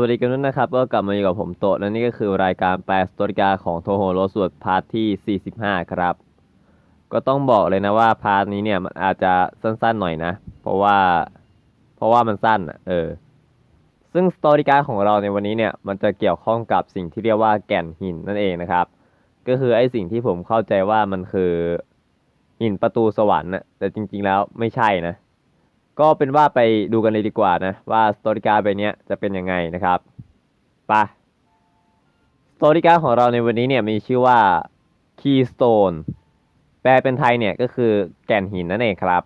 วัสดีกันด้วยนะครับ ก็กลับมาอยู่กับผมโตะและนี่ก็คือรายการแปลสตอริกาของโทโฮโรสวดพาร์ทที่ 45 ครับ ก็ต้องบอกเลยนะว่าพาร์ทนี้เนี่ยมันอาจจะสั้นๆหน่อยนะ เพราะว่า เพราะว่ามันสั้นอะเออ ซึ่งสตอริกาของเราในวันนี้เนี่ยมันจะเกี่ยวข้องกับสิ่งที่เรียกว่าแก่นหินนั่นเองนะครับ ก็คือไอ้สิ่งที่ผมเข้าใจว่ามันคือหินประตูสวรรค์นะแต่จริงๆแล้วไม่ใช่นะ ก็เป็นว่าไปดูกันเลยดีกว่านะ ว่าสตอริกาใบเนี้ยจะเป็นยังไงนะครับไปสตอริกาของเราในวันนี้เนี่ยมีชื่อว่า Keystone แปลเป็นไทยเนี่ยก็คือแก่นหินนั่นเองครับ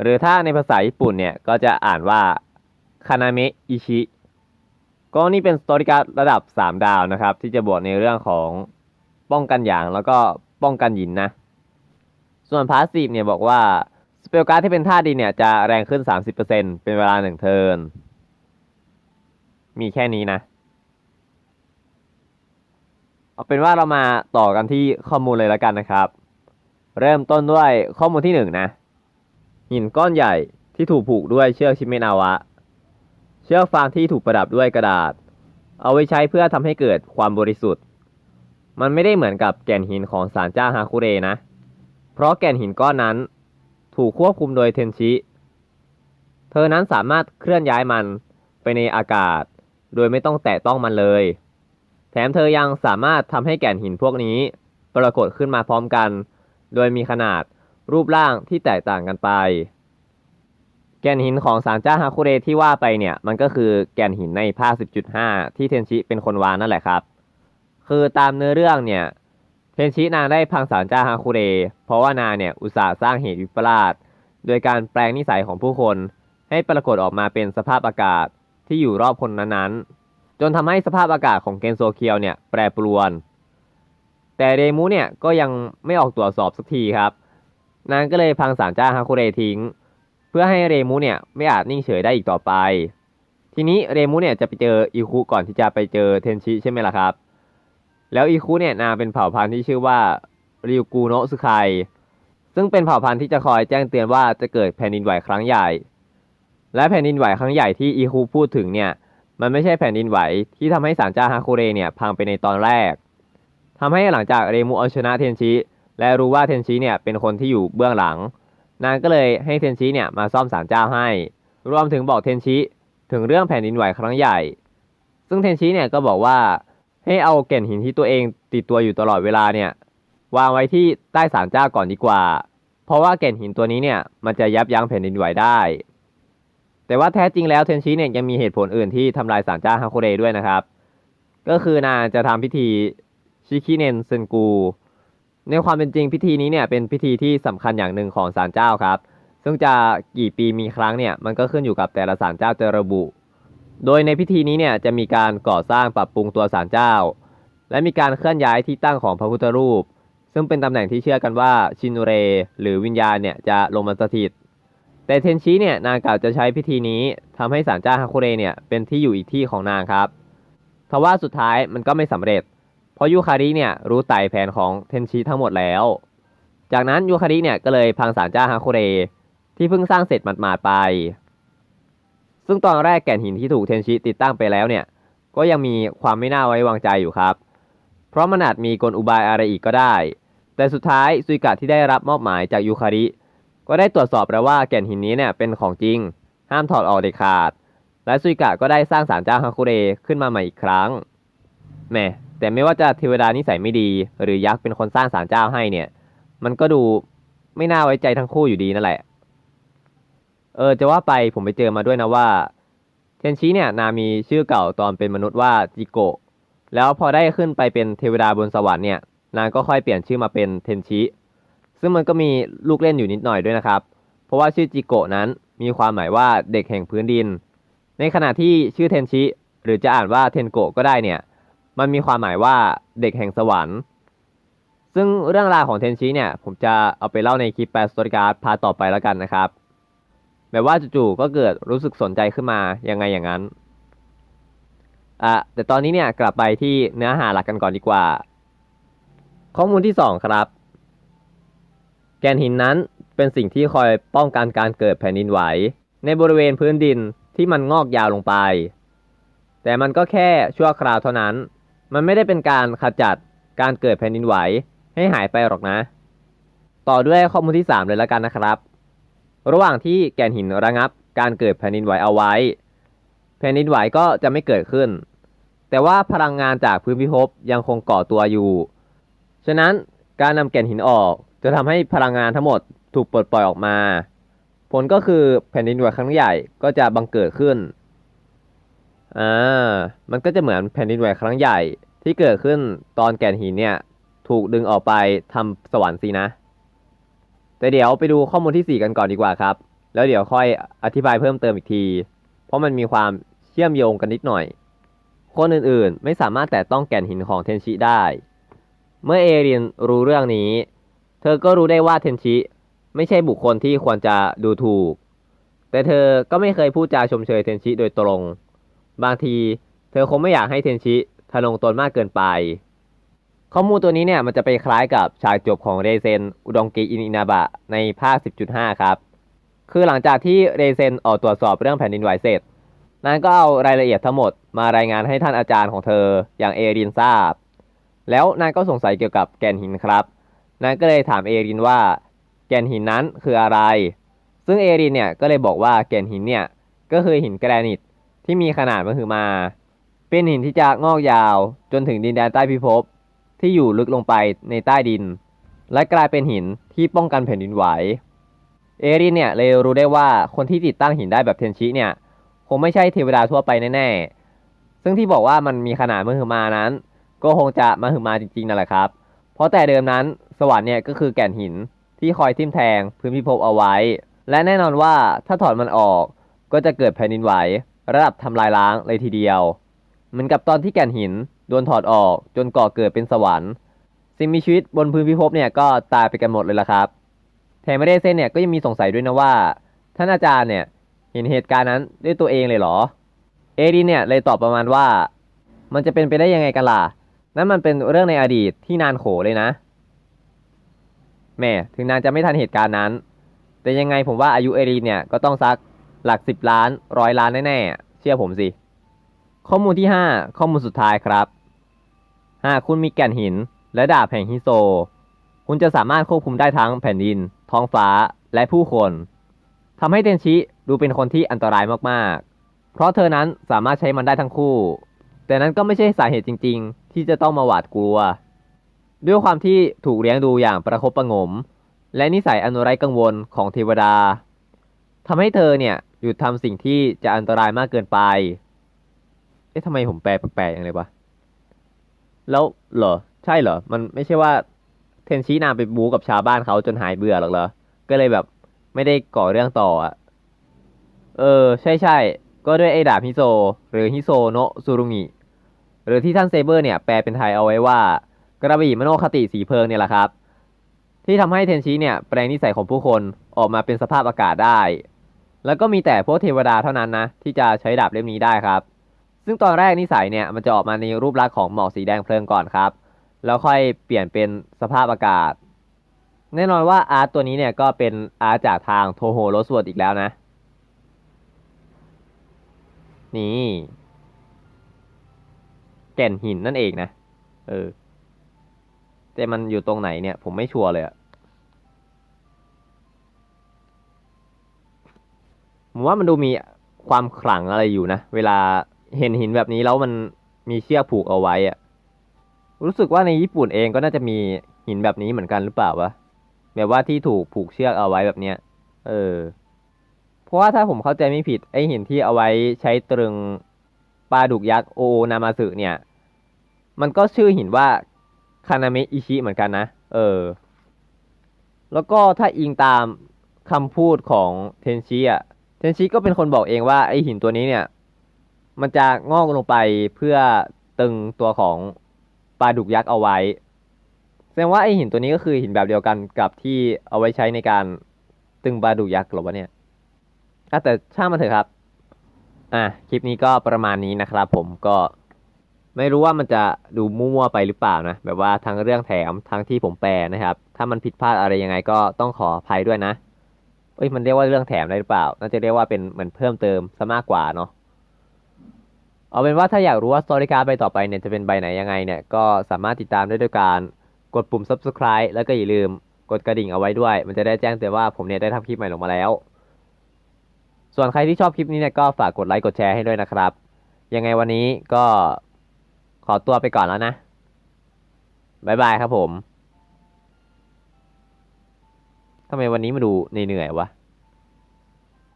หรือถ้าในภาษาญี่ปุ่นเนี่ยก็จะอ่านว่าคานาเมะอิชิก็นี่เป็นสตอริการะดับ 3 ดาวนะครับ ที่จะบวกในเรื่องของป้องกันหยางแล้วก็ป้องกันหยินนะ ส่วนพาสซีฟเนี่ยบอกว่า ปลการ์ดที่เป็นท่าดินเนี่ยจะแรงขึ้น 30%เป็นเวลาหนึ่งเทิร์น มีแค่นี้นะ เอาเป็นว่าเรามาต่อกันที่ข้อมูลเลยแล้วกันนะครับ เริ่มต้นด้วยข้อมูลที่หนึ่งนะ หินก้อนใหญ่ที่ถูกผูกด้วยเชือกชิเมนาวะ เชือกฟางที่ถูกประดับด้วยกระดาษ เอาไว้ใช้เพื่อทำให้เกิดความบริสุทธิ์ มันไม่ได้เหมือนกับแก่นหินของศาลเจ้าฮาคุเรนะ เพราะแก่นหินก้อนนั้น ถูกควบคุมโดยเทนชิ เธอนั้นสามารถเคลื่อนย้ายมันไปในอากาศ โดยไม่ต้องแตะต้องมันเลย แถมเธอยังสามารถทำให้แก่นหินพวกนี้ ปรากฏขึ้นมาพร้อมกัน โดยมีขนาดรูปร่างที่แตกต่างกันไป แก่นหินของสารเจ้าฮาคุเรที่ว่าไปเนี่ย มันก็คือแก่นหินในภาค10.5 ที่เทนชิเป็นคนวางนั่นแหละครับ คือตามเนื้อเรื่องเนี่ย เทนชินางได้พังสารเจ้าฮาคุเร เพราะว่านางเนี่ยอุตส่าห์สร้างเหตุวิปลาสโดยการแปลงนิสัยของผู้คน ให้ปรากฏออกมาเป็นสภาพอากาศที่อยู่รอบคนนั้นๆ จนทำให้สภาพอากาศของเกนโซเคียวเนี่ยแปรปรวน แต่เรมูเนี่ยก็ยังไม่ออกตรวจสอบสักทีครับ นางก็เลยพังสารเจ้าฮาคุเรทิ้ง เพื่อให้เรมูเนี่ยไม่อาจนิ่งเฉยได้อีกต่อไป ทีนี้เรมูเนี่ยจะไปเจออิคุก่อนที่จะไปเจอเทนชิใช่ไหมล่ะครับ แล้วอีคุเนี่ยนางเป็นเผ่าพันธุ์ที่ชื่อว่าริวกูโนะสึไคซึ่งเป็นเผ่าพันธุ์ที่จะคอยแจ้งเตือนว่าจะเกิดแผ่นดินไหวครั้งใหญ่ และแผ่นดินไหวครั้งใหญ่ที่อีคุพูดถึงเนี่ย มันไม่ใช่แผ่นดินไหวที่ทำให้ศาลเจ้าฮาคุเรเนี่ยพังไปในตอนแรกทำให้หลังจากเรมูเอาชนะเทนชิ และรู้ว่าเทนชิเนี่ยเป็นคนที่อยู่เบื้องหลัง นางก็เลยให้เทนชิเนี่ยมาซ่อมศาลเจ้าให้ รวมถึงบอกเทนชิถึงเรื่องแผ่นดินไหวครั้งใหญ่ ซึ่งเทนชิเนี่ยก็บอกว่า ให้เอาแก่นหินที่ตัวเองติดตัวอยู่ตลอดเวลาเนี่ย วางไว้ที่ใต้ศาลเจ้าก่อนดีกว่า เพราะว่าแก่นหินตัวนี้เนี่ยมันจะยับยั้งแผ่นดินไหวได้ แต่ว่าแท้จริงแล้วเทนชิเนี่ยยังมีเหตุผลอื่นที่ทำลายศาลเจ้าฮาคุเรด้วยนะครับ ก็คือนางจะทำพิธีชิคิเนนเซนกู ในความเป็นจริงพิธีนี้เนี่ยเป็นพิธีที่สำคัญอย่างหนึ่งของศาลเจ้าครับ ซึ่งจะกี่ปีมีครั้งเนี่ยมันก็ขึ้นอยู่กับแต่ละศาลเจ้าจะระบุ โดยในพิธีนี้เนี่ยจะมีการก่อสร้างปรับปรุงตัวศาลเจ้า และมีการเคลื่อนย้ายที่ตั้งของพระพุทธรูป ซึ่งเป็นตำแหน่งที่เชื่อกันว่าชินเร หรือวิญญาณเนี่ยจะลงมาสถิต แต่เทนชิเนี่ยนางกล่าวจะใช้พิธีนี้ทำให้ศาลเจ้าฮาคุเรเนี่ยเป็นที่อยู่อีกที่ของนางครับทว่าสุดท้ายมันก็ไม่สำเร็จ เพราะยูคาริเนี่ยรู้ไต่แผนของเทนชิทั้งหมดแล้ว จากนั้นยูคาริเนี่ยก็เลยพังศาลเจ้าฮาคุเรที่เพิ่งสร้างเสร็จหมาดๆไป ซึ่งตอนแรกแก่นหินที่ถูกเทนชิติดตั้งไปแล้วเนี่ย ก็ยังมีความไม่น่าไว้วางใจอยู่ครับ เพราะมันอาจมีกลอุบายอะไรอีกก็ได้ แต่สุดท้ายซุยกะที่ได้รับมอบหมายจากยูคาริ ก็ได้ตรวจสอบแล้วว่าแก่นหินนี้เนี่ยเป็นของจริง ห้ามถอดออกเด็ดขาด และซุยกะก็ได้สร้างศาลเจ้าฮาคุเรขึ้นมาใหม่อีกครั้งแหมแต่ไม่ว่าจะเทวดานิสัยไม่ดี หรือยักษ์เป็นคนสร้างศาลเจ้าให้เนี่ย มันก็ดูไม่น่าไว้ใจทั้งคู่อยู่ดีนั่นแหละ เออจะว่าไปผมไปเจอมาด้วยนะว่าเทนชิเนี่ยนามีชื่อเก่าตอนเป็นมนุษย์ว่าจิโกะแล้วพอได้ขึ้นไปเป็นเทวดาบนสวรรค์เนี่ยนางก็ค่อยเปลี่ยนชื่อมาเป็นเทนชิ ซึ่งมันก็มีลูกเล่นอยู่นิดหน่อยด้วยนะครับ เพราะว่าชื่อจิโกะนั้นมีความหมายว่าเด็กแห่งพื้นดิน ในขณะที่ชื่อเทนชิ หรือจะอ่านว่าเทนโกะก็ได้เนี่ย มันมีความหมายว่าเด็กแห่งสวรรค์ ซึ่งเรื่องราวของเทนชิเนี่ยผมจะเอาไปเล่าในคลิปแปลสตอริการ์ดพาต่อไปแล้วกันนะครับ แบบว่าจู่ๆก็เกิดรู้สึกสนใจขึ้นมายังไงอย่างนั้นอะแต่ตอนนี้เนี่ยกลับไปที่เนื้อหาหลักกันก่อนดีกว่า ข้อมูลที่ 2 ครับ แกนหินนั้นเป็นสิ่งที่คอยป้องกันการเกิดแผ่นดินไหว ในบริเวณพื้นดินที่มันงอกยาวลงไป แต่มันก็แค่ชั่วคราวเท่านั้น มันไม่ได้เป็นการขจัดการเกิดแผ่นดินไหวให้หายไปหรอกนะ ต่อด้วยข้อมูลที่ 3 เลยแล้วกันนะครับ ระหว่างที่แก่นหินระงับการเกิดแผ่นดินไหวเอาไว้ แผ่นดินไหวก็จะไม่เกิดขึ้น แต่ว่าพลังงานจากพื้นพิภพยังคงก่อตัวอยู่ ฉะนั้นการนำแก่นหินออกจะทำให้พลังงานทั้งหมดถูกปลดปล่อยออกมา ผลก็คือแผ่นดินไหวครั้งใหญ่ก็จะบังเกิดขึ้น อ่า มันก็จะเหมือนแผ่นดินไหวครั้งใหญ่ที่เกิดขึ้นตอนแก่นหินเนี่ยถูกดึงออกไปทำสวรรค์สินะ แต่เดี๋ยวไปดูข้อมูลที่ 4 กันก่อนดีกว่าครับ แล้วเดี๋ยวค่อยอธิบายเพิ่มเติมอีกที เพราะมันมีความเชื่อมโยงกันนิดหน่อย คนอื่นๆ ไม่สามารถแตะต้องแก่นหินของเทนชิได้ เมื่อเอรินรู้เรื่องนี้ เธอก็รู้ได้ว่าเทนชิไม่ใช่บุคคลที่ควรจะดูถูก แต่เธอก็ไม่เคยพูดจาชมเชยเทนชิโดยตรง บางที เธอคงไม่อยากให้เทนชิทะนงตนมากเกินไป ข้อมูลตัวนี้เนี่ยมันจะไปคล้ายกับฉากจบของเรเซนอุดงกิอินอินาบะในภาค 10.5 ครับ คือหลังจากที่เรเซนออกตรวจสอบเรื่องแผ่นดินไหวเสร็จ นางก็เอารายละเอียดทั้งหมดมารายงานให้ท่านอาจารย์ของเธออย่างเอรินทราบ แล้วนางก็สงสัยเกี่ยวกับแก่นหินครับ นางก็เลยถามเอรินว่า แก่นหินนั้นคืออะไร ซึ่งเอรินเนี่ยก็เลยบอกว่าแก่นหินเนี่ยก็คือหินแกรนิตที่มีขนาดมหึมา เป็นหินที่จะงอกยาวจนถึงดินแดนใต้พิภพ ที่อยู่ลึกลงไปในใต้ดิน และกลายเป็นหินที่ป้องกันแผ่นดินไหว เอรินเนี่ยเลยรู้ได้ว่าคนที่ติดตั้งหินได้แบบเทนชิเนี่ยคงไม่ใช่เทวดาทั่วไปแน่ๆ ซึ่งที่บอกว่ามันมีขนาดมหึมานั้น ก็คงจะมหึมาจริงๆนั่นแหละครับ เพราะแต่เดิมนั้นสวรรค์เนี่ยก็คือแก่นหินที่คอยทิ่มแทงพื้นพิภพเอาไว้ และแน่นอนว่าถ้าถอดมันออกก็จะเกิดแผ่นดินไหว ระดับทำลายล้างเลยทีเดียว เหมือนกับตอนที่แก่นหิน โดนถอดออกจนก่อเกิดเป็นสวรรค์ สิ่งมีชีวิตบนพื้นพิภพเนี่ยก็ตายไปกันหมดเลยละครับแถมไม่ได้เส้นเนี่ยก็ยังมีสงสัยด้วยนะว่า ท่านอาจารย์เนี่ยเห็นเหตุการณ์นั้นด้วยตัวเองเลยเหรอ เอดีเนี่ยเลยตอบประมาณว่า มันจะเป็นไปได้ยังไงกันล่ะ นั่นมันเป็นเรื่องในอดีตที่นานโขเลยนะแม่ถึงนางจะไม่ทันเหตุการณ์นั้น แต่ยังไงผมว่าอายุเอรีเนี่ยก็ต้องซักหลักสิบล้านร้อยล้านแน่ๆ เชื่อผมสิ ข้อมูลที่ 5 ข้อมูลสุดท้ายครับหากคุณมีแก่นหินและดาบแห่งฮิโซ คุณจะสามารถควบคุมได้ทั้งแผ่นดิน ท้องฟ้าและผู้คนทำให้เทนชิดูเป็นคนที่อันตรายมากๆ เพราะเธอนั้นสามารถใช้มันได้ทั้งคู่ แต่นั้นก็ไม่ใช่สาเหตุจริง ๆ ที่จะต้องมาหวาดกลัว ด้วยความที่ถูกเลี้ยงดูอย่างประคบประงม และนิสัยอนุไรกังวลของเทวดาทำให้เธอเนี่ยหยุดทำสิ่งที่จะอันตรายมากเกินไป เอ๊ะทำไมผมแปลแปลกๆอย่างเลยวะ แล้วเหรอ ใช่เหรอ มันไม่ใช่ว่าเทนชินามไปบู๊กับชาวบ้านเขาจนหายเบื่อหรอกเหรอ ก็เลยแบบไม่ได้ก่อเรื่องต่ออะเออ ใช่ใช่ก็ด้วยไอ้ดาบฮิโซ หรือฮิโซโนะซูรุงิ หรือที่ท่านเซเบอร์เนี่ยแปลเป็นไทยเอาไว้ว่า กระบี่มโนคติสีเพลิงเนี่ยแหละครับ ที่ทำให้เทนชิเนี่ยแปลงนิสัยของผู้คนออกมาเป็นสภาพอากาศได้ แล้วก็มีแต่พวกเทวดาเท่านั้นนะ ที่จะใช้ดาบเล่มนี้ได้ครับ ซึ่งตอนแรกนิสัยเนี่ยมันจะออกมาในรูปลักษณ์ของหมอกสีแดงเพลิงก่อนครับ แล้วค่อยเปลี่ยนเป็นสภาพอากาศ แน่นอนว่าอาร์ตตัวนี้เนี่ยก็เป็นอาร์ตจากทางโทโฮโรสวดอีกแล้วนะ นี่ แก่นหินนั่นเองนะ เออ แต่มันอยู่ตรงไหนเนี่ย ผมไม่ชัวร์เลยอะผมว่ามันดูมีความขลังอะไรอยู่นะ เวลา เห็นหินแบบนี้แล้วมันมีเชือกผูกเอาไว้อะรู้สึกว่าในญี่ปุ่นเองก็น่าจะมีหินแบบนี้เหมือนกันหรือเปล่าวะแบบว่าที่ถูกผูกเชือกเอาไว้แบบเนี้ย เออ เพราะว่าถ้าผมเข้าใจไม่ผิดไอหินที่เอาไว้ใช้ตรึงปลาดุกยักษ์โอโอนามาสึเนี่ย มันก็ชื่อหินว่าคานาเมะอิชิเหมือนกันนะ เออ แล้วก็ถ้าอิงตามคำพูดของเทนชิอะ เทนชิก็เป็นคนบอกเองว่าไอหินตัวนี้เนี่ย มันจะงอกลงไปเพื่อตึงตัวของปลาดุกยักษ์เอาไว้ แสดงว่าไอหินตัวนี้ก็คือหินแบบเดียวกันกับที่เอาไว้ใช้ในการตึงปลาดุกยักษ์หรอวะเนี่ยอะแต่ช่างมันเถอะครับ อะคลิปนี้ก็ประมาณนี้นะครับผมก็ไม่รู้ว่ามันจะดูมั่วๆไปหรือเปล่านะ แบบว่าทั้งเรื่องแถมทั้งที่ผมแปลนะครับ ถ้ามันผิดพลาดอะไรยังไงก็ต้องขออภัยด้วยนะเอ้ยมันเรียกว่าเรื่องแถมได้หรือเปล่า น่าจะเรียกว่าเป็นเหมือนเพิ่มเติมซะมากกว่าเนาะ เอาเป็นว่าถ้าอยากรู้ว่าสตอรี่การ์ดใบต่อไปเนี่ยจะเป็นใบไหนยังไงเนี่ยก็สามารถติดตามได้ด้วยการกดปุ่ม subscribe แล้วก็อย่าลืมกดกระดิ่งเอาไว้ด้วย มันจะได้แจ้งเตือนว่าผมเนี่ยได้ทำคลิปใหม่ลงมาแล้ว ส่วนใครที่ชอบคลิปนี้เนี่ยก็ฝากกดไลค์กดแชร์ให้ด้วยนะครับ ยังไงวันนี้ก็ขอตัวไปก่อนแล้วนะบายบายครับผมทำไมวันนี้มาดูเหนื่อยๆวะ